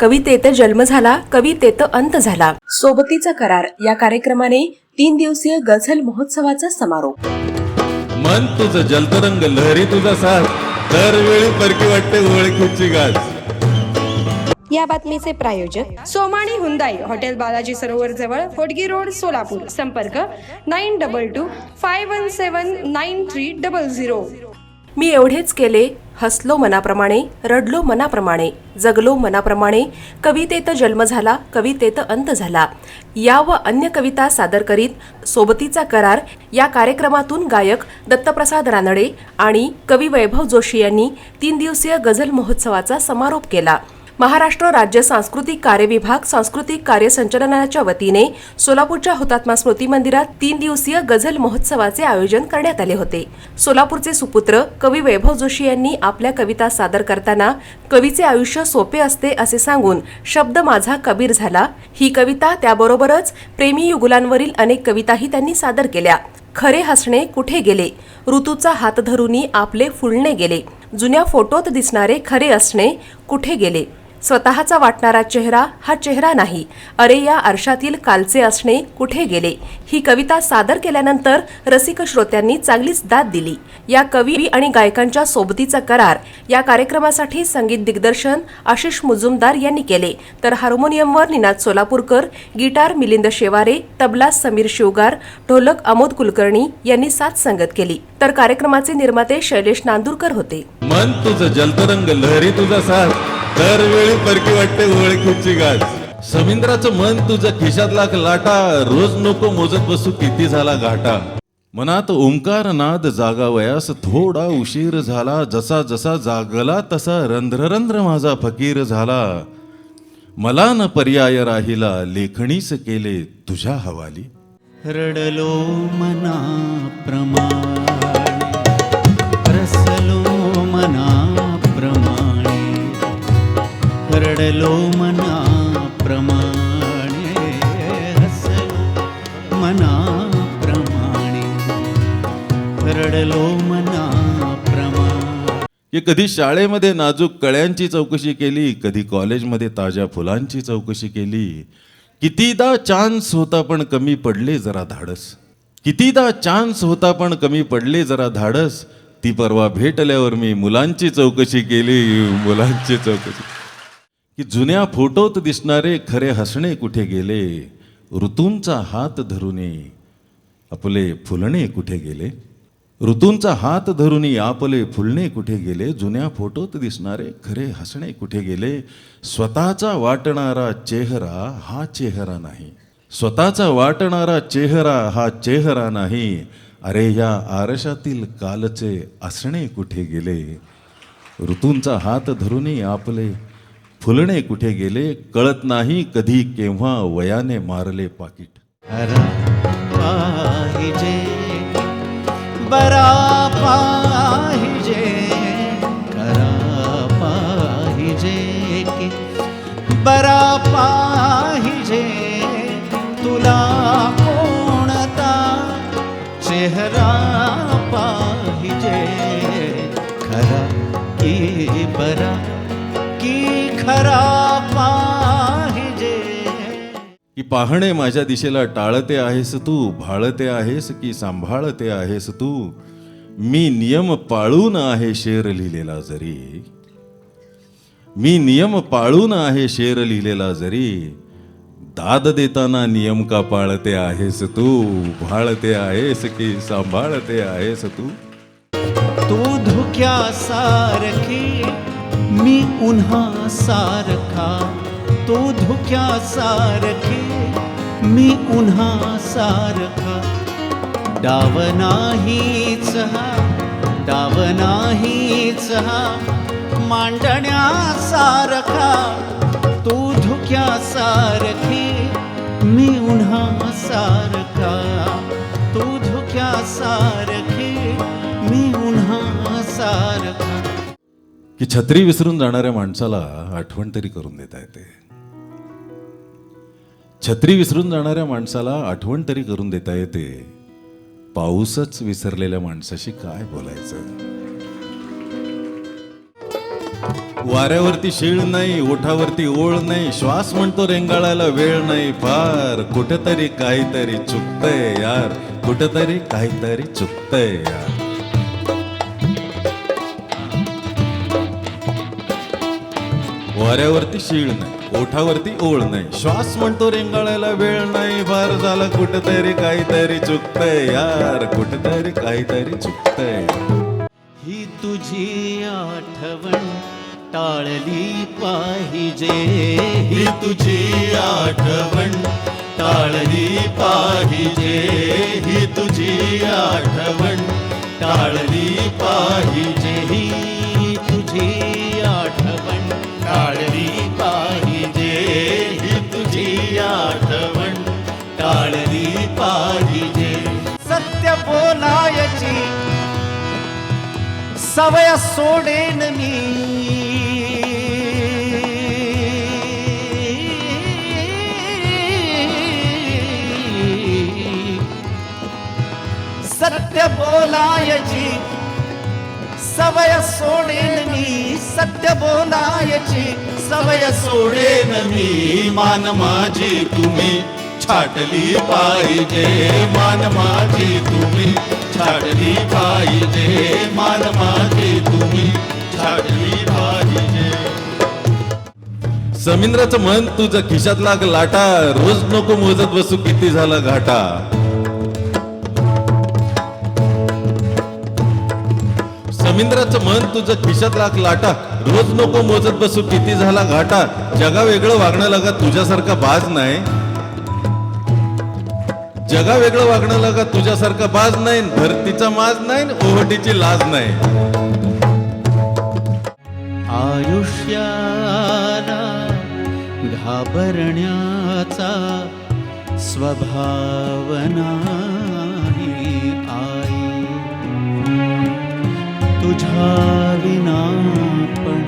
कवितेत जन्म झाला कवितेत अंत झाला. सोबतीचा करार या कार्यक्रमाने तीन दिवसीय गझल महोत्सवाचा समारोप. मन तुझं जलतरंग लहरी तुझा साथ. दरवेळी परकी वाटते ओळखीची गाज. या बातमीचे प्रायोजक सोमाणी हुंदाई हॉटेल बालाजी सरोवर जवळ होडगी रोड सोलापूर. संपर्क nine double two five one seven nine three double zero. मी एवढेच केले हसलो मनाप्रमाणे रडलो मनाप्रमाणे जगलो मनाप्रमाणे कवितेत जन्म झाला कवितेत अंत झाला. या व अन्य कविता सादर करीत सोबतीचा करार या कार्यक्रमातून गायक दत्तप्रसाद रानडे आणि कवी वैभव जोशी यांनी तीन दिवसीय गझल महोत्सवाचा समारोप केला. महाराष्ट्र राज्य सांस्कृतिक कार्य विभाग सांस्कृतिक कार्य संचालनाच्या वतीने सोलापूरच्या हुतात्मा स्मृती मंदिरात तीन दिवसीय गझल महोत्सवाचे आयोजन करण्यात आले होते. सोलापूरचे सुपुत्र कवी वैभव जोशी यांनी आपल्या कविता सादर करताना कवीचे आयुष्य सोपे असते असे सांगून शब्द माझा कबीर झाला. ही कविता त्याबरोबरच प्रेमी युगुलांवरील अनेक कविताही त्यांनी सादर केल्या. खरे हसणे कुठे गेले? ऋतूचा हात धरूनी आपले फुलणे गेले. जुन्या फोटोत दिसणारे खरे असणे कुठे गेले? स्वतःचा वाटणारा चेहरा हा चेहरा नाही. अरे या आरशातील कालचे असणे कुठे गेले? ही कविता सादर केल्यानंतर रसिक श्रोत्यांनी चांगलीच दाद दिली. या कवी आणि गायकांच्या सोबतीचा करार या कार्यक्रमासाठी संगीत दिग्दर्शन आशिष मुजुमदार यांनी केले. तर हार्मोनियमवर निनाद सोलापूरकर गिटार मिलिंद शेवारे तबला समीर शिवगार ढोलक अमोद कुलकर्णी यांनी साथ संगत केली. तर कार्यक्रमाचे निर्माते शैलेश नांदूरकर होते. मन तुझं जलतरंग लहरी तुझा साथ. दरवेळी परकी वाटते ओळखीची गाज समिंद्राचं मन तुझं खिशातला लाटा रोज नको मोजत बसू किती झाला घाटा. मनात ओंकार नाद जागावयास थोडा उशीर झाला जसा जसा जागला तसा रंध्ररंध्र माझा फकीर झाला. मला न पर्याय राहिला लेखणीस केले तुझ्या हवाली. रडलो मना प्रमाणे रसलो मना हसलो मना प्रमाणे हसलो मना प्रमाणे। रडलो मना प्रमाणे। कधी शाळेमध्ये नाजूक कळ्यांची चौकशी केली कधी कॉलेजमध्ये ताज्या फुलांची चौकशी केली? कितीदा चान्स होता पण कमी पडले जरा धाडस. कितीदा चान्स होता पण कमी पडले जरा धाडस. ती परवा भेटल्यावर मी मुलांची चौकशी केली मुलांची चौकशी की जुन्या फोटोत दिसणारे खरे हसणे कुठे गेले? ऋतूंचा हात धरुनी आपले फुलणे कुठे गेले? ऋतूंचा हात धरुनी आपले फुलणे कुठे गेले? जुन्या फोटोत दिसणारे खरे हसणे कुठे गेले? स्वतःचा वाटणारा चेहरा हा चेहरा नाही. स्वतःचा वाटणारा चेहरा हा चेहरा नाही. अरे या आरशातील कालचे असणे कुठे गेले? ऋतूंचा हात धरुनी आपले फुलणे कुठे गेले कळत नाही कधी केव्हा वयाने मारले पाकिट. खरा पाहिजे बरा पाहिजे खरा पाहिजे की बरा पाहिजे तुला कोणता चेहरा पाहिजे? खरा की बरा की खरा पाहिजे. की पाहणे माझ्या दिशेला टाळते आहेस तू भाळते आहेस की सांभाळते आहेस तू? मी नियम पाळून आहे शेर लिहिलेला जरी. मी नियम पाळून आहे शेर लिहिलेला जरी. दाद देताना नियम का पाळते आहेस तू? भाळते आहेस की सांभाळते आहेस तू? तू धुक्या सारखी मी उन्हा सारखा तो धुक्या सारखे. मी उन्हा सारखा. डाव नाहीच हा डाव नाहीच हा. मांडण्यासारखा तो धुक्या सारखे. मी उन्हा सारखा तो धुक्या सारखे. मी उन्हा सारखा. की छत्री विसरून जाणाऱ्या माणसाला आठवण तरी करून देता येते. छत्री विसरून जाणाऱ्या माणसाला आठवण तरी करून देता येते. पाऊसच विसरलेल्या माणसाशी काय बोलायचं? वाऱ्यावरती शीळ नाही ओठावरती ओळ नाही श्वास म्हणतो रेंगाळायला वेळ नाही फार कुठेतरी काहीतरी चुकतंय यार कुठेतरी काहीतरी चुकतंय यार. वाऱ्यावरती शीळ नाही ओठावरती ओळ नाही. श्वास म्हणतो रेंगाळायला वेळ नाही. फार झाला कुठेतरी काहीतरी चुकतंय यार कुठेतरी काहीतरी चुकतंय. ही तुझी आठवण टाळली पाहिजे. ही तुझी आठवण टाळली पाहिजे. ही तुझी आठवण टाळली पाहिजे. सवय सोडेन मी. सत्य बोलायची सवय सोडेन मी. सत्य बोलायची सवय सोडेन मी. मान माझी तुम्ही छाटली पाहिजे. मान माझी तुम्ही छाटली पाहिजे. समिंद्राचं मन तुझ्या खिशात लाग लाटा रोज नको मोजत बसू किती झाला घाटा. समिंद्राचं मन तुझं खिशात लाग लाटा रोज नको मोजत बसू किती झाला घाटा. जगा वेगळं वागणं लागा तुझ्यासारखा बाज नाही. जगा वेगळं वागणं लागा तुझ्यासारखा बाज नाही धरतीचा माज नाही ओहटीची लाज नाही. आयुष्याला घाबरण्याचा स्वभाव नाही आई. तुझ्या विना पण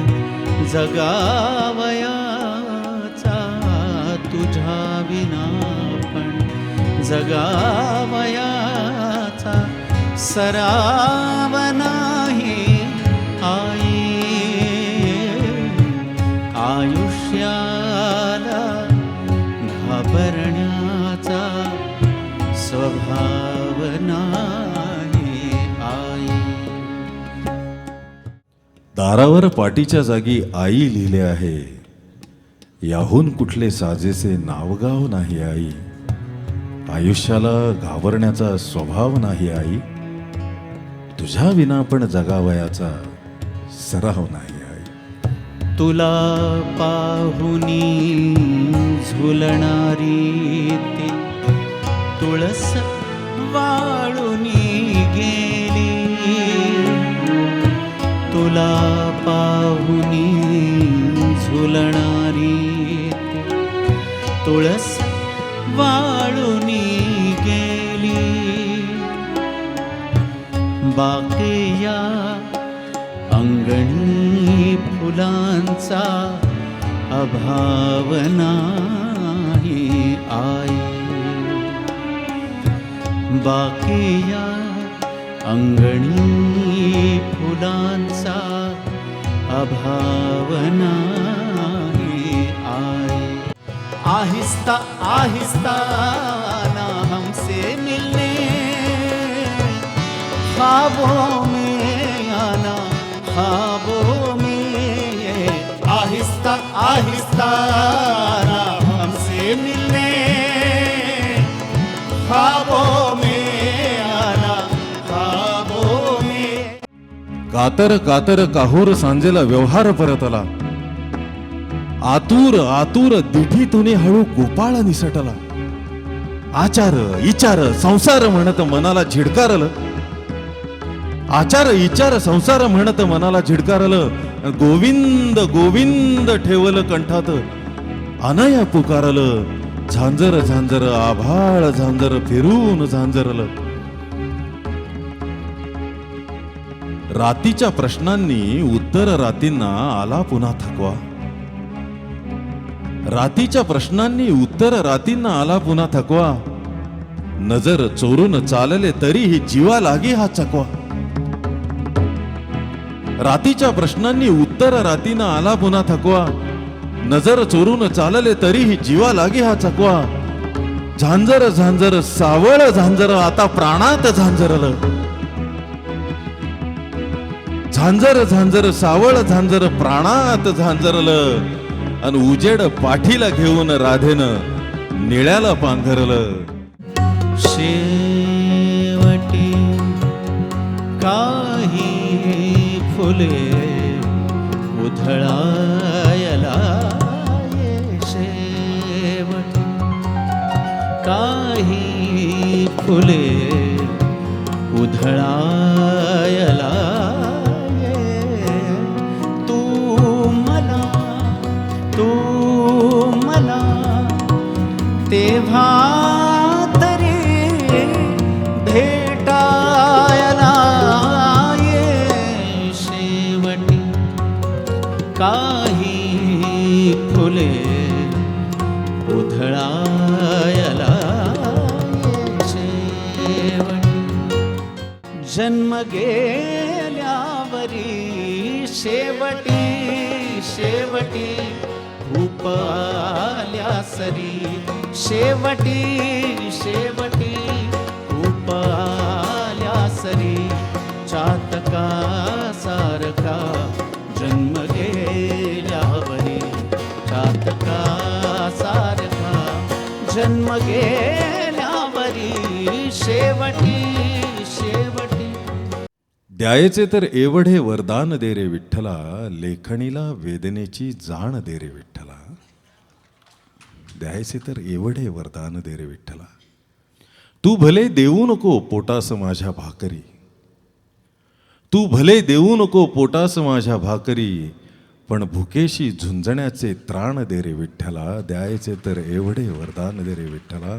जगावयाचा तुझ्या विना पण जगावयाचा सरावना दारावर पाटीच्या जागी आई लिहिले आहे. याहून कुठले साजेसे नावगाव नाही आई. आयुष्याला घाबरण्याचा स्वभाव नाही आई. तुझ्या विना पण जगावयाचा सराव नाही आई. तुला पाहुनी झुलणारी ते तुळस वाळून गेली. तुला पाहुनी झुलणारी. तुळस वाळून गेली. बाके या अंगणी फुलांचा अभावना आई. आई बाकिया अंगणी फुलांचा अभाव नाही आई आहिस्ता आहिस्ता ना हमसे मिलने ख्वाबों में आना, ख्वाबों में आहिस्ता आहिस्ता कातर कातर काहूर सांजेला व्यवहार परत आला आतूर आतूर दिठीतून हळू गोपाळ निसटला. आचार इचार संसार म्हणत मनाला झिडकारलं. आचार इचार संसार म्हणत मनाला झिडकारलं. गोविंद गोविंद ठेवलं कंठात. अनया पुकारलं. झांजर झांजर आभाळ झांजर फिरून झांजरलं. रातीच्या प्रश्नांनी उत्तर रातींना आला पुन्हा थकवा. रातीच्या प्रश्नांनी उत्तर रातींना आला पुन्हा थकवा. नजर चोरून चालले तरीही जीवा लागे हा चकवा रातीच्या प्रश्नांनी उत्तर रातींना आला पुन्हा थकवा. नजर चोरून चालले तरीही जीवा लागे हा चकवा झांजर झांजर सावळ झांजर आता प्राणात झांजरलं. झांजर झांजर सावळ झांजर प्राणात झांजरलं. आणि उजेड पाठीला घेऊन राधेनं निळ्याला पांघरलं. शेवटी काही फुले उधळायला शेवटी. काही फुले उधळायला तेव्हा तरी भेटायला ये शेवटी. काही फुले उधळायला शेवटी. जन्म गेल्यावरी शेवटी शेवटी भूप आल्या सरी. शेवटी शेवटी भूप आल्या सरी. चातका सारखा जन्म गेल्यावरी. चातका सारखा जन्म गेल्यावरी. शेवटी शेवटी द्यायचे तर एवढे वरदान दे रे विठ्ठला लेखणीला वेदनेची जाण दे रे विठ्ठला. द्यायचे तर एवढे वरदान दे रे विठ्ठला. तू भले देऊ नको पोटास माझ्या भाकरी. तू भले देऊ नको पोटास माझ्या भाकरी पण भुकेशी झुंजण्याचे त्राण दे रे विठ्ठला. द्यायचे तर एवढे वरदान दे रे विठ्ठला.